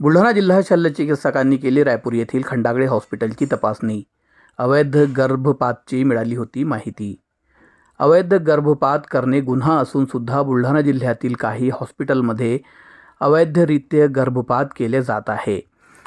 बुलढाणा जिल्हा शल्यचिकित्सकांनी केली रायपूर येथील खंडागळे हॉस्पिटलची तपासणी. अवैध गर्भपातची मिळाली होती माहिती. अवैध गर्भपात करणे गुन्हा असूनसुद्धा बुलढाणा जिल्ह्यातील काही हॉस्पिटलमध्ये अवैधरित्या गर्भपात केले जात आहे.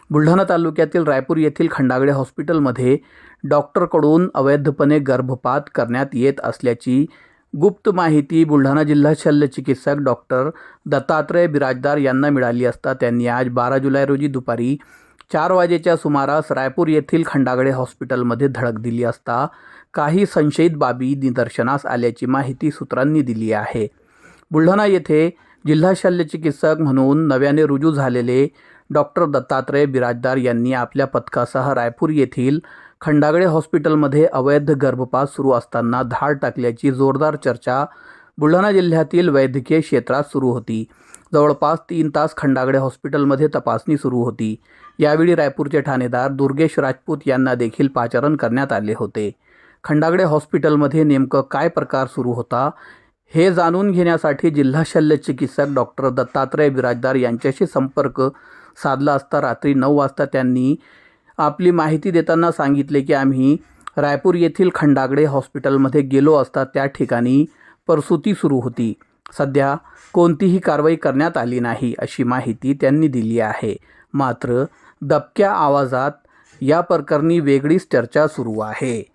बुलढाणा तालुक्यातील रायपूर येथील खंडागळे हॉस्पिटलमध्ये डॉक्टरकडून अवैधपणे गर्भपात करण्यात येत असल्याची गुप्त माहिती बुलढाणा जिल्हा शल्यचिकित्सक डॉक्टर दत्तात्रय बिराजदार यांना मिळाली असता त्यांनी आज बारा जुलै रोजी दुपारी चार वाजेच्या सुमारास रायपूर येथील खंडागडे हॉस्पिटलमध्ये धडक दिली असता काही संशयित बाबी निदर्शनास आल्याची माहिती सूत्रांनी दिली आहे. बुलढाणा येथे जिल्हा शल्यचिकित्सक म्हणून नव्याने रुजू झालेले डॉक्टर दत्तात्रय बिराजदार यांनी आपल्या पथकासह रायपूर येथील खंडागळे हॉस्पिटलमध्ये अवैध गर्भपात सुरू असताना धाड टाकल्याची जोरदार चर्चा बुलढाणा जिल्ह्यातील वैद्यकीय क्षेत्रात सुरू होती. जवळपास तीन तास खंडागडे हॉस्पिटलमध्ये तपासणी सुरू होती. यावेळी रायपूरचे ठाणेदार दुर्गेश राजपूत यांना देखील पाचारण करण्यात आले होते. खंडागडे हॉस्पिटलमध्ये नेमकं काय प्रकार सुरू होता हे जाणून घेण्यासाठी जिल्हा शल्य चिकित्सक डॉक्टर दत्तात्रय बिराजदार यांच्याशी संपर्क साधला असता रात्री नऊ वाजता त्यांनी आपली माहिती देताना सांगितले की आम्ही रायपूर येथील खंडागडे हॉस्पिटलमध्ये गेलो असता त्या ठिकाणी प्रसूती सुरू होती. सध्या कोणतीही कारवाई करण्यात आली नाही अशी माहिती त्यांनी दिली आहे. मात्र दबक्या आवाजात या प्रकरणी वेगळीच चर्चा सुरू आहे.